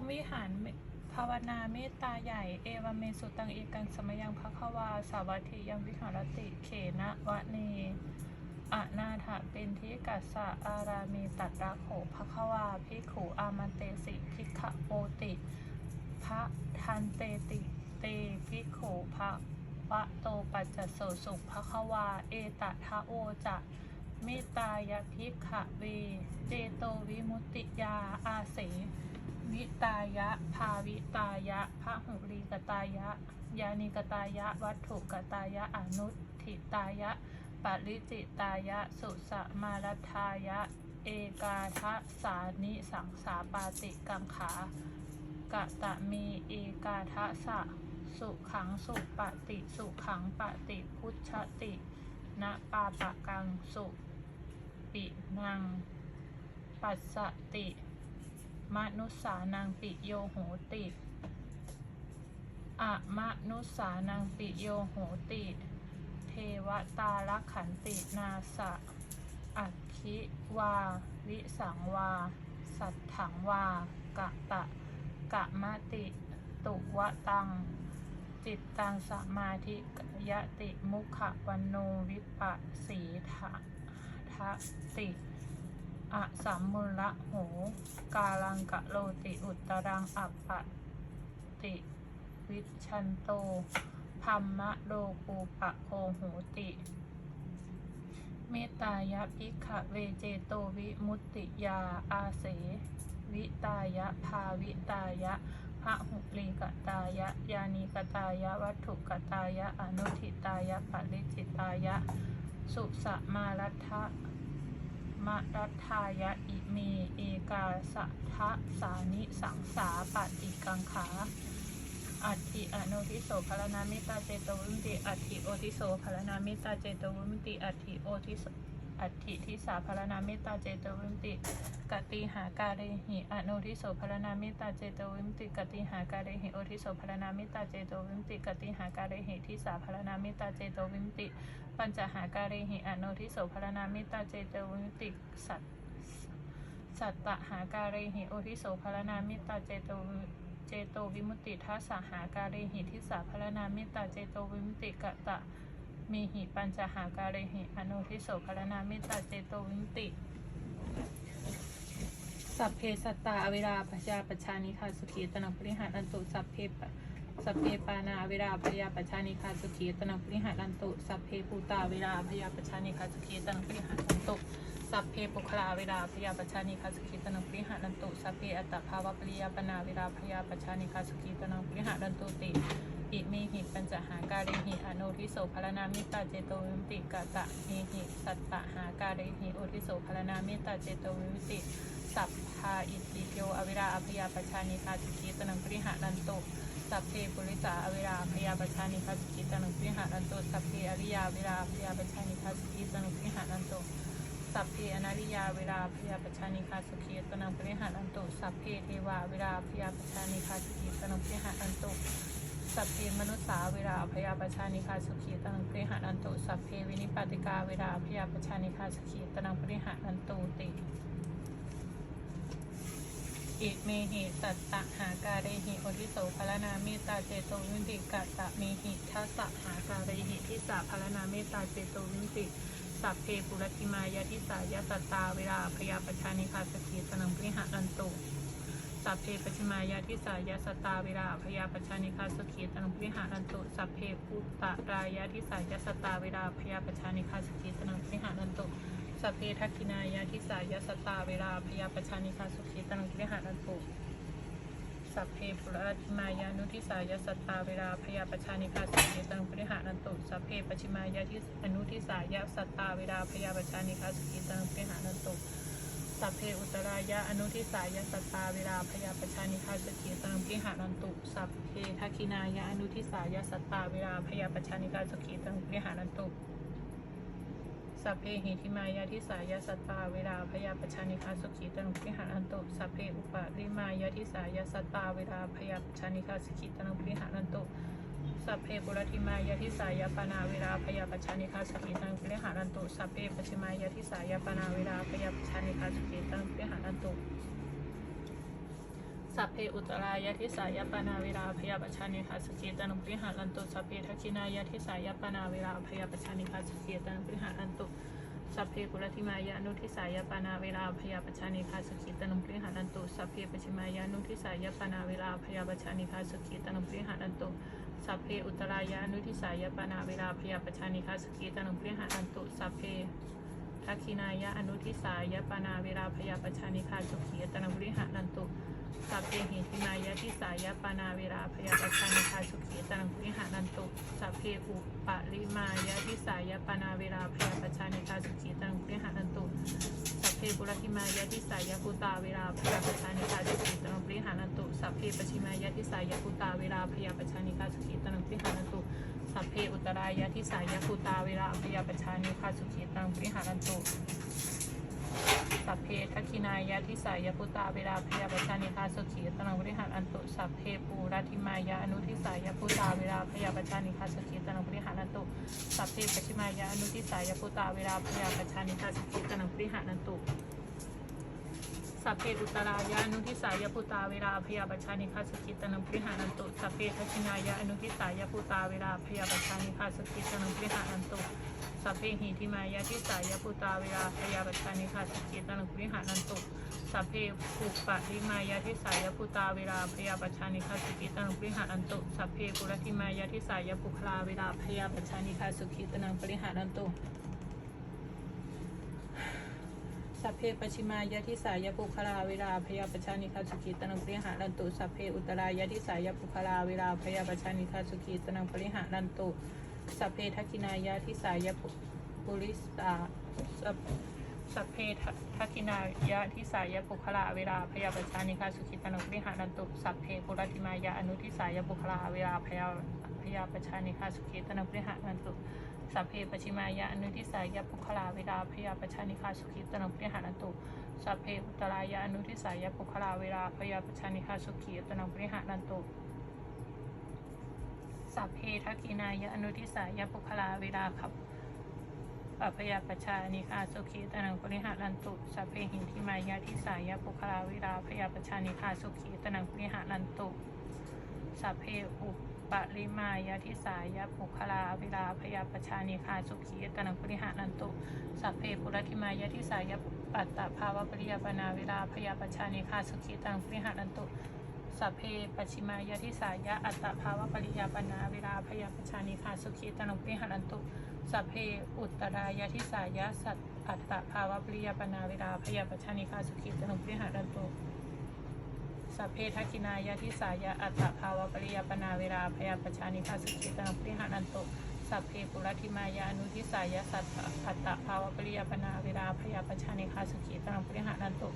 มวิหารภาวนาเมตตาใหญ่ เอวเมสุตังเอกังสมยังภควา สาวัตถิยังวิหารติเขนะวะเนอนาถะเป็นทิกัสสะอารามีตัดรักโขภควาภิขุอามันเตสิภิกขโปติพระทันเตติเตภิขุภะวะโตปัจจโสสุภควา เอตทะโอจะเมตตายภิกขเว เจโตวิมุตติยาอาเส วิตายะ ภาวิตายะพระหุลีกตายะ ยานิกตายะ วัตถุกตายะ อนุทิตายะปริจิตายะ สุสมารทายะ เอกาทะสานิสังสาปาติกังขากะตะมีเอกาทะสะ สุขังสุปฏิสุขังปฏิพุชตินะปาปะกังสุปินัง ปัสสติ มนุสสานังปิโยโหติอะมนุสสานังปิโยโหติ เทวตาลขันตินาสะอัคิวา วิสังวา สัทถังวา กะตะ กะมะติ ตุวะตัง จิตตังสมาธิยติมุขวันโนวิปัสสีทะทะติ อะสัมมุละโห กาลังกะโลติอุตตรังอัปปะติวิชันโตพัมมะโลปูปะโคโหติ เมตตายะภิกขเวเจโตวิมุตติยาอาเส วิตายะภาวิตายะพระหุลีกตายะ ยานีกตายะ วัตถุกตายะ อนุทิตายะปริจิตายะ สุสมารัทะ มะรัทายะอิเม เอกาสะทะสานิสังสาปฏิกังขาอัติอนุทิโสภรนามิตาเจโตวิมุติอัติโอทิโสภรนามิตาเจโตวิมุติอัติโอทิโส อัตถิทิสาภารนามิตาเจโตวิมติกติหาการเรหิอนุทิโสภารนามิตาเจโตวิมติกติหาการเรหิโอทิโสภารนามิตาเจโตวิมติกติหาการเรหิทิสาภารนามิตาเจโตวิมติ ปัญจหาการเรหิอนุทิโสภารนามิตาเจโตวิมติสัตสัตตหาการเรหิโอทิโสภารนามิตาเจโตวิเจโตวิมุตติทัสสหาการเรหิทิสาพรณามิตาเจโตวิมุตติกะตะ มีหิปัญจหาการเหิอนุทิโสพรณามิตาเจโตวิมติ สัพเพสัตตาอเวราปชาปชานิคาสุขีตนังปริหารันตุสัพเพสัพเพปานาเวราปยาปชานิคาสุขีตนังปริหารันตุสัพเพปูตาเวราปยาปชานิคาสุขีตนังปริหารันตุ สัพเพปุคลาเวลาพยาปชานิคาสุขีตนังปริหารันตุสัพเพอัตภาวะปริยาปนาเวลาพยาปชานิคาสุขีตนังปริหารันตุติอิเมหิปัญจหาการเรหิอโนทิโสพรณามิตาเจโตวิมติกะตะเมหิสัตตหาการเรหิโอทิโสพรณามิตาเจโตวิมติสัพพาอิติโยอเวราอภยาปชานิคาสุขีตนังปริหารันตุสัพเพปุริสาอเวราอภยาปชานิคาสุขีตนังปริหารันตุสัพเพอริยาเวราอภยาปชานิคาสุขีตนังปริหารันตุ สัพเพอนาริยาเวราอภยาปชานิคาสุขีตนังปริหารันตุสัพเพเทวาเวราอภยาปชานิคาสุขีตนังปริหารันตุสัพเพมนุสสาเวราอภยาปชานิคาสุขีตนังปริหารันตุสัพเพวินิปาติกาเวราอภยาปชานิคาสุขีตนังปริหารันตุติอิเมหิสัตตะหาการเรหิโอทิโสภารนาเมตตาเจโตวิมุตติกัตตะเมหิทัสสะหาการเรหิทิสาภารนาเมตตาเจโตวิมุตติ สัพเพปุรติมายาทิสายาสัตตาเวลาพยาปชานิคาสกีสนังปริหารันตุสัพเพปชิมายาทิสายาสัตตาเวลาพยาปชานิคาสกีสนังปริหารันตุสัพเพปุตตะรายาทิสายาสัตตาเวลาพยาปชานิคาสกีสนังปริหารันตุสัพเพทักขินายาทิสายาสตตาเวลาพยาปชานิคาสุขีตังคิรหารันตุ สัพเพปุระติมายานุทิสายาสตตาเวลาพยาปชานิคาสุขีตังคิริหารันตุสัพเพปชิมายาทิอนุทิสายาสตตาเวลาพยาปชานิคาสุขีตังคิริหารันตุสัพเพอุตรายะอนุทิสายาสตตาเวลาพยาปชานิคาสุขีตังคิริหารันตุสัพเพทักขินายาอนุทิสายาสตตาเวลาพยาปชานิคาสุขีตังคิริหารันตุ สัพเพหิทิมายาทิสายาสัตตาเวลาพยาปชานิคาสุขีตนุพิหารันตุสัพเพอุปาริมายาทิสายาสัตตาเวลาพยาปชานิคาสุขีตนุพิหารันตุสัพเพปุรติมายาทิสายาปนาเวลาพยาปชานิคาสุขีตนุพิหารันตุสัพเพปชิมายาทิสายาปนาเวลาพยาปชานิคาสุขีตนุพิหารันตุ สัพเพอุตรายะทิสายปนาเวลาพยาปชานิคาสเกตังปริหารันตุสัพเพทักขินายะทิสายปนาเวลาพยาปชานิคาสเกตังปริหารันตุสัพเพกุลธิมายะนุทิสายปนาเวลาพยาปชานิคาสเกตังปริหารันตุสัพเพปชิมายะนุทิสายปนาเวลาพยาปชานิคาสเกตังปริหารันตุสัพเพอุตรายะนุทิสายปนาเวลาพยาปชานิคาสเกตังปริหารันตุสัพเพ ทักขินายะอนุทิสายะปานาเวลาพยาปชานิคาสุขียตนังบริหารันตุสัพเพเหิทิมายะทิสายะปานาเวลาพยาปชานิคาสุขียตนังบริหารันตุสัพเพอุปะริมายะทิสายะปานาเวลาพยาปชานิคาสุขียตนังบริหารันตุสัพเพปุรธิมายะทิสายะปุตาเวลาพยาปชานิคาสุขียตนังบริหารันตุสัพเพปชิมายะทิสายะปุตาเวลาพยาปชานิคาสุขียตนังบริหารันตุ สัพเพอุตรายะทิสายะปุตาเวลาพยาปชานิคาสุขีตังบริหารันตุสัพเพทักินายะทิสายะพุตาเวลาพยาปชานิคาสุขีตนังบริหารอันตุสัพเพปูรัติมายะอนุทิสายะพุตาเวลาพยาปชานิคาสุขีตนังบริหารอันตุสัพเพปชิมายะอนุทิสายะพุตาเวลาพยาปชานิคาสุขีตนังบริหารอันตุ สัพเพอุตรายะอนุทิสายพุตาเวลาพยาปชานิคาสุขีตนังบริหารอันตุสัพเพทักขินายะอนุทิสายพุตาเวลาพยาปชานิคาสุขีตนังบริหารอันตุสัพเพหิทิมายะทิสายพุตาเวลาพยาปชานิคาสกเกตังคุริหานันตุสัพเพปุปะริมายะทิสายพุตาเวลาพยาปชานิคาสกเกตังคุริหานันตุสัพเพปุรธิมายะทิสายะปุคลาเวลาพยาปชานิคาสุขีตนังปริหานันตุ สัพเพปชิมายะทิสายะปุคลาเวลาพยาปชานิคาสุขีตนังปริหานันตุสัพเพอุตรายะทิสายะปุคลาเวลาพยาปชานิคาสุขีตนังปริหานันตุสัพเพทักินายะทิสายะปุริสตาสัพเพทักินายะทิสายะปุคลาเวลาพยาปชานิคาสุขิตานุปริหานันตุสัพเพปุรติมายะอนุทิสายะปุคลาเวลาพยาพยาปชานิคาสุขิตานุปริหานันตุ สัพเพปชิมายะอนุทิสายะปุคลาเวลาพยาปชานิคาสุขิตานุปริหานันตุสัพเพอุตรายะอนุทิสายะปุคลาเวลาพยาปชานิคาสุขิตานุปริหานันตุสัพเพทักินายะอนุทิสายะปุคลาเวลาขับปัพยาปชานิคาสุขีตนังปริหารันตุสัพเพหินทิมายะทิสายะปุคลาเวลาพยาปชานิคาสุขีตนังปริหารันตุสัพเพอุป ปริมายะทิสายะปุคลาเวลาพยาปชานิคาสุขีตนังปริหารันตุสัพเพปุรธิมายะทิสายะปัตตภาวะปริยปนาเวลาพยาปชานิคาสุขีตนังปริหารันตุสัพเพปชิมายะทิสายะอัตตภาวะปริยาปนาเวลาพยาปชานิคาสุขีตนุปิหารันตุสัพเพอุตตรายะทิสายะสัตอัตตภาวะปริยาปนาเวลาพยาปชานิคาสุขีตนุปิหารันตุ สัพเพทักินายาทิสายะอัตตภาวะปริยาปนาเวลาพยาปชานิคาสุขีตังปริหานันตุสัพเพปุรธิมายาอนุทิสายะสัตตอัตตภาวะปริยาปนาเวลาพยาปชานิคาสุขีตังปริหานันตุ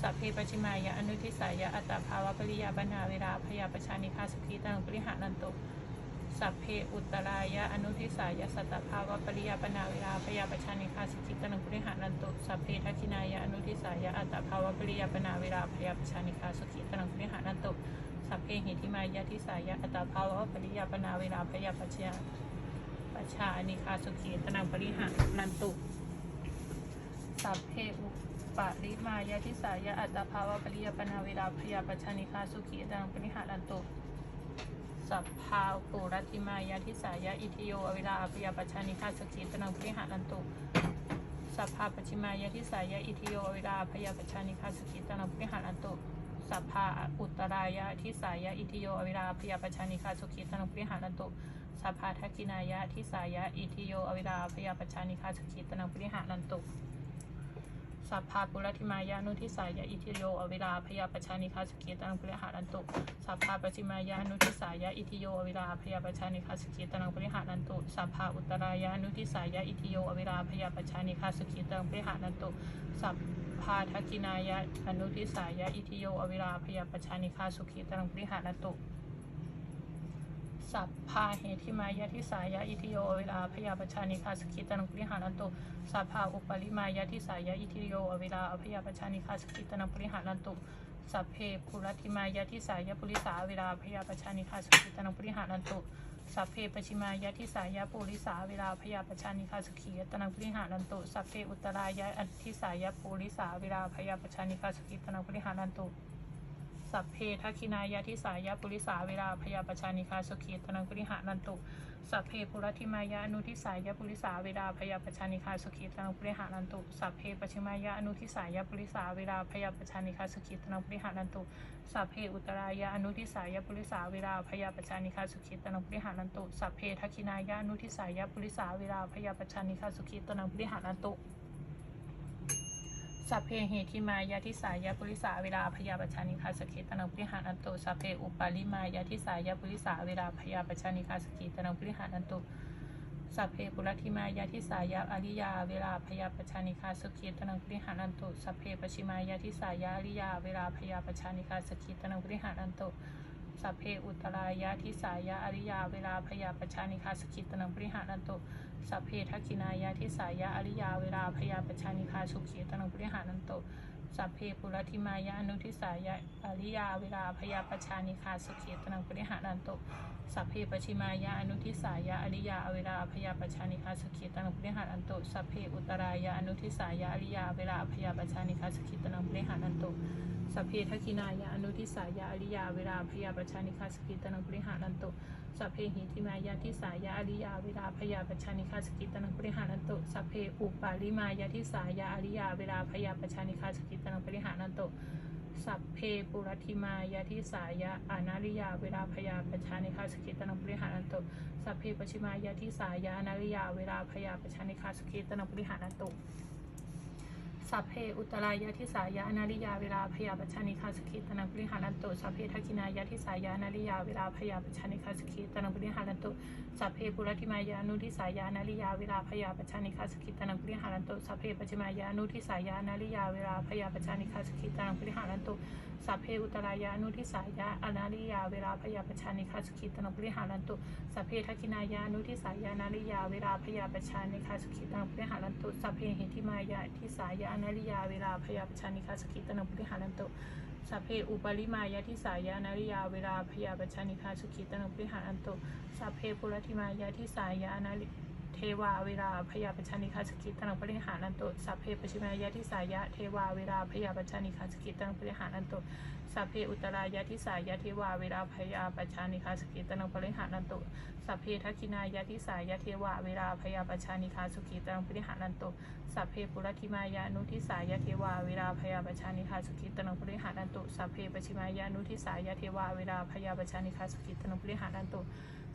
สัพเพปชิมายะอนุทิสายะอัตตภาวะปริยาบนาเวลาพยาปชานิคาสุขีตังปริหานันตุ สัพเพอุตรายะอนุทิสายะสัตภาวะปริยาบรรณาเวลาพยาปชานิคาสุขีตังปริหานันตุสัพเพทักขินายะอนุทิสายะอัตภาวะปริยาบรรณาเวลาพยาปชานิคาสุขีตังปริหานันตุสัพเพหิทิมายะทิสายะอัตภาวะปริยาบรรณาเวลาพยาปชาปชานิคาสุขีตังปริหานันตุสัพเพอุปาริมายะทิสายะอัตภาวะปริยปนาเวลาพยาปชานิคาสุขีดังปริหารันตุ สัพพาปุรัติมายะทิสายะอิทิโยเวลาพยาปชานิคาสุขีตังปริหารันตุสัพพาปชิมายะทิสายะอิทิโยเวลาพยาปชานิคาสุขีตังปริหารันตุสัพพาอุตรายะทิสายะอิทิโยเวลาพยาปชานิคาสุขีตังปริหารันตุสัพพาทักกินายะทิสายะอิทิโยเวลาพยาปชานิคาสุขีตังปริหารันตุ สัพพาปุรธิมายานุทิสายะอิทิโยอเวลาพยาปชานิคาสกิตังปริหารันตุสัพพาปชิมายานุทิสายะอิทิโยอเวลาพยาปชานิคาสกิตังปริหารันตุสัพพาอุตรายานุทิสายะอิทิโยอเวลาพยาปชานิคาสกิตังปริหารันตุสัพพาทักกินายะอนุทิสายะอิทิโยอเวลาพยาปชานิคาสุขีตังปริหารันตุ สัพพาเหติมายะทิสายะอิทิโยเวลาพยาปชานิคาสกิตังปริหารันตุสัพพาอุปริมายะทิสายะอิทิโยเวลาพยาปชานิคาสกิตังปริหารันตุสัพเพปุรธิมายะทิสายะปุริสาเวลาพยาปชานิคาสกิตังปริหารันตุสัพเพปชิมายะทิสายะปุริสาเวลาพยาปชานิคาสกิตังปริหารันตุสัพเพอุตรายะทิสายะปุริสาเวลาพยาปชานิคาสกิตังปริหารันตุ สัพเพทักขินายะทิสายะปุริสาเวลาพยาปชานิคาสุขีตนังปริหานันตุสัพเพปุรธิมายะอนุทิสายะปุริสาเวลาพยาปชานิคาสุขีตนังปริหานันตุสัพเพปชิมายะอนุทิสายะปุริสาเวลาพยาปชานิคาสุขีตนังปริหานันตุสัพเพอุตรายะอนุทิสายะปุริสาเวลาพยาปชานิคาสุขีตนังปริหานันตุสัพเพทักขินายะอนุทิสายะปุริสาเวลาพยาปชานิคาสุขีตนังปริหานันตุ สัพเพเหติมายาทิสายาปุริสาเวลาพยาปชานิคาสกิตนังปริหานันตุสัพเพอุปาลิมายาทิสายาปุริสาเวลาพยาปชานิคาสกิตนังปริหานันตุสัพเพปุรธิมายาทิสายาอริยา เวลาพยาปชานิคาสกิตนังปริหานันตุสัพเพปชิมายาทิสายาอริยา เวลาพยาปชานิคาสกิตนังปริหานันตุ สัพเพอุตรายาทิสายาอริยาเวลาพยาปชานิคาสกิตนังปริหานันตุสัพเพทักขินายาทิสายะอริยาเวลาพยาปชานิคาสุขีตนังปริหานันโตสัพเพปุรธิมายะอนุทิสายะอริยาเวลาพยาปชานิคาสุขีตนังปริหานันโตสัพเพปชิมายะอนุทิสายะอริยาเวลาพยาปชานิคาสุขีตนังปริหานันโตสัพเพอุตรายะอนุทิสายะอริยาเวลาพยาปชานิคาสุขีตนังปริหานันโต สัพเพทกินายะอนุทิสายะอริยาเวลาพยาปชานิคาสกิตนังปริหานันโตสัพเพหิทิมายะทิสายะอริยาเวลาพยาปชานิคาสกิตนังปริหานันโตสัพเพอุปาลิมายะทิสายะอริยาเวลาพยาปชานิคาสกิตนังปริหานันโตสัพเพปุรธิมายะทิสายะอนาริยา เวลาพยาปชานิคาสกิตนังปริหานันโตสัพเพปชิมายะทิสายะอนาริยา เวลาพยาปชานิคาสกิตนังปริหานันโต สัพเพอุตรายะทิสายะอนาริยาเวลาพยาปชานิคาสกิตนังปริหารันโตสัพเพทักินายะทิสายะอนาริยาเวลาพยาปชานิคาสกิตนังปริหารันโตสัพเพปุรติมายะนุทิสายะอนาริยาเวลาพยาปชานิคาสกิตนังปริหารันโตสัพเพปัจมายะนุทิสายะอนาริยาเวลาพยาปชานิคาสกิตนังปริหารันโต สัพเพอุตรายะนุทิสายะอนาริยา เวลาพยาปชานิคาสกิตนังปริหานันโตสัพเพทักินายะอนุทิสายะนาริยาเวลาพยาปชานิคาสกิตนังปริหานันโตสัพเพหิทิมายะทิสายะอนาริยาเวลาพยาปชานิคาสกิตนังปริหานันโตสัพเพอุปาลิมายะทิสายะนาริยา เวลาพยาปชานิคาสุขิตนังปริหารันโตสัพเพปุรธิมายะทิสายะนาริ เทวาเวลาพยาปชานิคาสกิตตังปริหารันโตสัพเพปชิมายะทิสายะเทวาเวลาพยาปชานิคาสกิตตังปริหารันโต สัพเพอุตรายะทิสายะเทวาเวลาพยาปชานิคาสุขิตนังปริหารันโตสัพเพทักขินายะทิสายะเทวาเวลาพยาปชานิคาสุขิตนังปริหารันโตสัพเพปุรธิมายะอนุทิสายะเทวาเวลาพยาปชานิคาสุขิตนังปริหารันตุสัพเพปชิมายะอนุทิสายะเทวาเวลาพยาปชานิคาสุขิตนังปริหารันตุ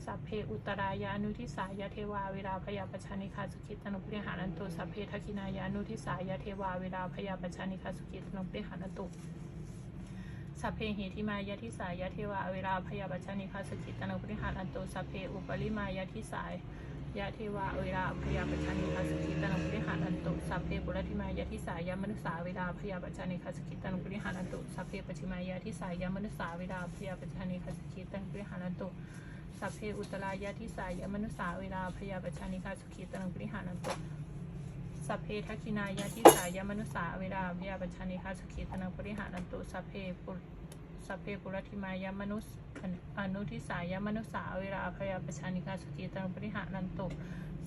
สัพเพอุตรายะอนุทิสายะเทวาเวลาพยาปชานิคาสุขิตนังปริหารันตุสัพเพทักขินายะอนุทิสายะเทวาเวลาพยาปชานิคาสุขิตนังปริหารันตุ สัพเพเหิทิมายะทิสายะเทวาเวลาพยาปชานิคาสกิตนังปริหารันโตสัพเพอุปริมายะทิสายยะเทวาเวลาพยาปชานิคาสกิตนังปริหารันโตสัพเพปุรธิมายะทิสายะมนุสาเวลาพยาปชานิคาสกิตนังปริหารันโตสัพเพปชิมายะทิสายะมนุสาเวลาพยาปชานิคาสกิตนังปริหารันโตสัพเพอุตรายะทิสายะมนุสาเวลาพยาปชานิคาสกิตนังปริหารันโต สัพเพทักขินายะทิสายมนุสาเวลาพยาปัญชานิคาสกิตนังปริหารันตุสัพเพปุสัพเพปุรธิมายมนุสอนุทิสายมนุสาเวลาพยาปัญชานิคาสกิตนังปริหารันตุ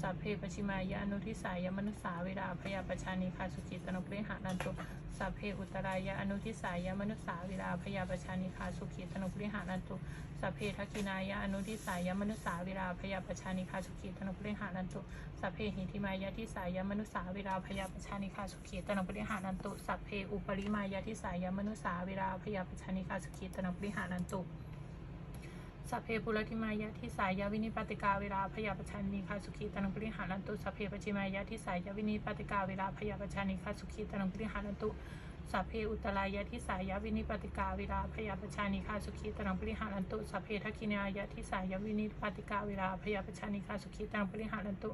สัพเพปชิมายะอนุทิสายมนุสาเวลาพยาบัญชานิคาสุขีตนังปริหารันตุสัพเพอุตรายะอนุทิสายมนุสาเวลาพยาบัญชานิคาสุขีตนังปริหารันตุสัพเพทักินายะอนุทิสายมนุสาเวลาพยาปชานิคาสุขีตนุปริหานันตุสัพเพหิทิมายะทิสายมนุสาเวลาพยาปชานิคาสุขีตนุปริหานันตุสัพเพอุปริมายะทิสายมนุสาเวลาพยาปชานิคาสุขีตนุปริหานันตุ สัพเพปุรธิมายะทิสายยาวินิปติกาเวลาพยาปชานิคาสุขีตนุปริหานันตุสัพเพปจิมายะทิสายยาวินิปติกาเวลาพยาปชานิคาสุขีตนุปริหานันตุสัพเพอุตรายะทิสายวินิปติกาเวลาพยาปชานิคาสุขีตนังปริหารันตุสัพเพทักินายะทิสายวินิปติกาเวลาพยาปชานิคาสุขีตนังปริหารันตุ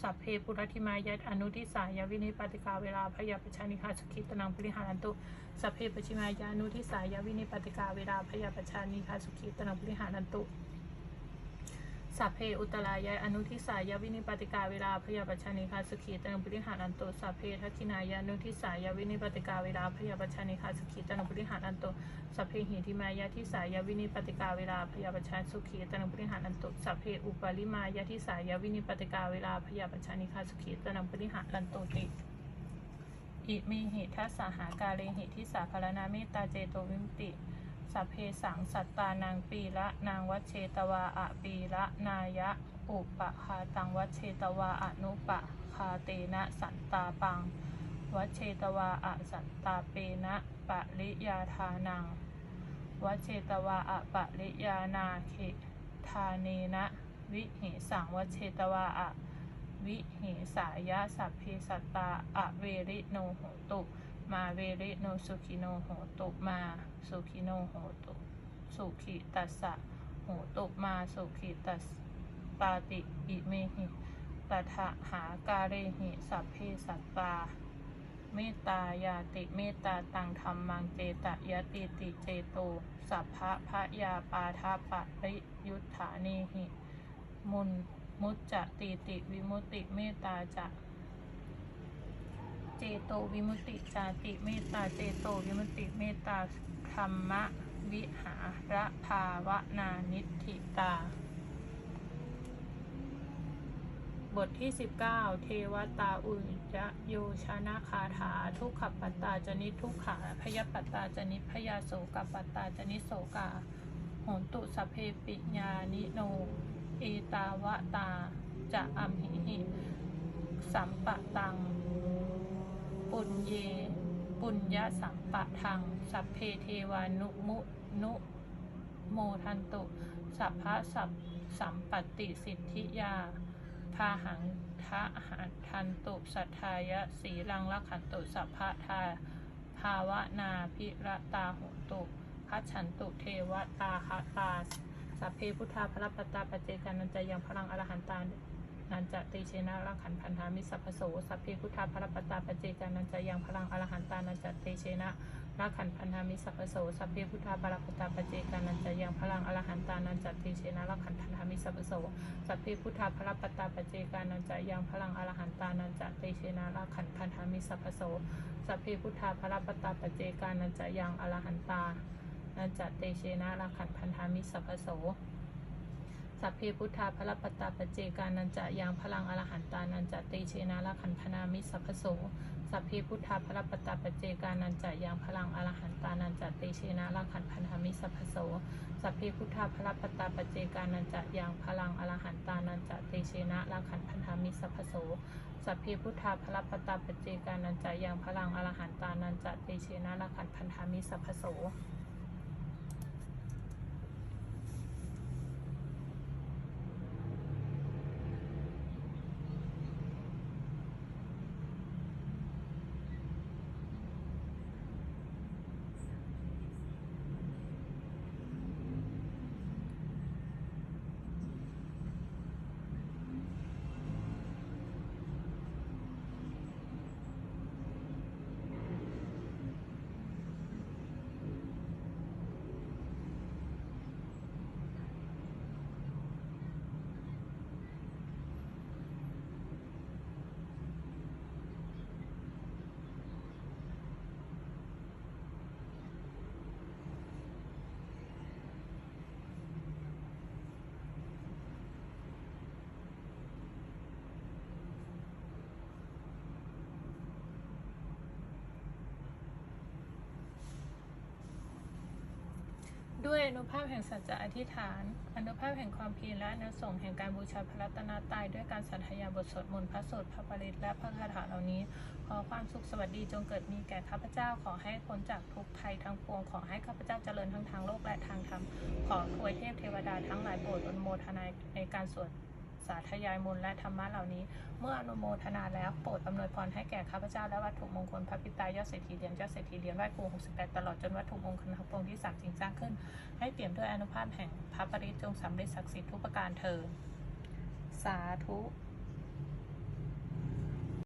สัพเพปุรธิมายะอนุทิสายวินิปติกาเวลาพยาปชานิคาสุขีตนังปริหารันตุ สัพเพปชิมายะอนุทิสายาวินิปติกาเวลาพยาปชานิคาสุขีตนังปริหารันตุสัพเพอุตรายะอนุทิสายวินิปติกาเวลาพยาปชานิคาสุขีตนุปริหารันโตสัพเพทักินายะอนุทิสายวินิปติกาเวลาพยาปชานิคาสุขีตนุปริหารันโตสัพเพหิทิมายะทิสายวินิปติกาเวลาพยาปชาสุขีตนุปริหารันโตสัพเพอุปาลิมายะทิสายวินิปติกาเวลาพยาปชานิคาสุขีตนุปริหารันโตติ อิเมหิทัสสหากาเลหิทิสาภารนาเมตตาเจโตวิมติสัพเพสังสัตตานางปีละนางวัชเชตวาอะปีละนายะอุปคาตังวัชเชตวาอนุปะคาเตนะสันตาปัง วัชเชตวาอะสันตาเปนะปะริยาทานัง วัชเชตวาอะปะริยานาคิทาเนนะ วิเหสังวัชเชตวาอะ วิเหสายะสัพเพสัตตาอะเวริโนโหตุ มาเวริโนสุขิโนโหตุ มาสุขิโนโหตุ สุขิตัสสะโหตุ มาสุขิตัสปาติอิเมหิตถะหาการเรหิสัพเพสัตตาเมตตายาติเมตตาตังธรรมังเจตยติติเจโตสัพพะพะยาปาทาปะริยุทธาเนหิ มุน มุจจะติติวิมุตติเมตตาจะเจโตวิมุตติจาติเมตตาเจโตวิมุตติเมตตาธรรมะวิหาระภาวนานิธิตา บทที่ 19 เทวตาอุจโยชนะคาถา ทุกขปัตตาจนิทุกขาพยปัตตาจนิพยาโสกปัตตาจนิโสกาโหนตุสเพปิญานิโน เอตาวะตา จะอัมหิหิ สัมปะตัง ปุญเย ปุญญสัมปะทัง สัพเพเทวานุมุนุโมทันตุ สัพพะสัพสัมปติสิทธิยา พาหังทะหันทันตุ สัทธายะสีลังละขันตุ สัพพะทาภาวนาพิระตาโหตุพัชฉันตุเทวตาคตา สัพเพพุทธาพระปตตาปเจกานันจะยังพลังอรหันตานันจะติเชนะรักขันพันธามิสัพโสสัพเพพุทธาพระปตตาปเจกานันจะยังพลังอรหันตานันจะติเชนะรักขันพันธามิสัพโสสัพเพพุทธาพระปตตาปเจกานันจะยังพลังอรหันตานันจะติเชนะรักขันพันธามิสัพโสสัพเพพุทธาพระปตตาปเจกานันจะยังพลังอรหันตานันจะติเชนะรักขันพันธามิสัพโสสัพเพพุทธาพระปตตาปเจกานันจะยังอรหันตา นันจะเตเชนะรักขันพันธามิสัพพโส สัพเพพุทธาพระปตาปเจกานันจะยังพลังอรหันตานันจะติเชนะละขันพนามิสัพพโส สัพเพพุทธาพระปตาปเจกานันจะยังพลังอรหันตานันจะติเชนะละขันพนามิสัพพโส สัพเพพุทธาพระปตาปเจกานันจะยังพลังอรหันตานันจะติเชนะละขันพนามิสัพพโสสัพเพพุทธาพระปตาปเจกานันจะยังพลังอรหันตานันจะติเชนะละขันพันธามิสัพโส ด้วยอนุภาพแห่งสัจจะอธิษฐาน อนุภาพแห่งความเพียรและอนุสงแห่งการบูชาพระรัตนตรัยด้วยการสัทยาบทสวดมนต์พระสูตรพระปริตและพระคาถาเหล่านี้ ขอความสุขสวัสดีจงเกิดมีแก่ข้าพเจ้าขอให้พ้นจากทุกภัยทั้งปวงขอให้ข้าพเจ้าเจริญทั้งทางโลกและทางธรรมขอทวยเทพเทวดาทั้งหลายโปรดอนุโมทนาในการสวด สาธยายมนต์และธรรมะเหล่านี้ เมื่ออนุโมทนาแล้วโปรดอำนวยพรให้แก่ข้าพเจ้าและวัตถุมงคลพระพิตายอดเศรษฐีเดียนยอดเศรษฐีเดียนไหว้ครู68 ตลอดจนวัตถุมงคลทั้งปวงที่สามจริงสร้างขึ้น ให้เตี่ยมด้วยอนุภาพแห่งพระปริจงสำเร็จศักดิ์สิทธิ์ทุกประการเธอ สาธุ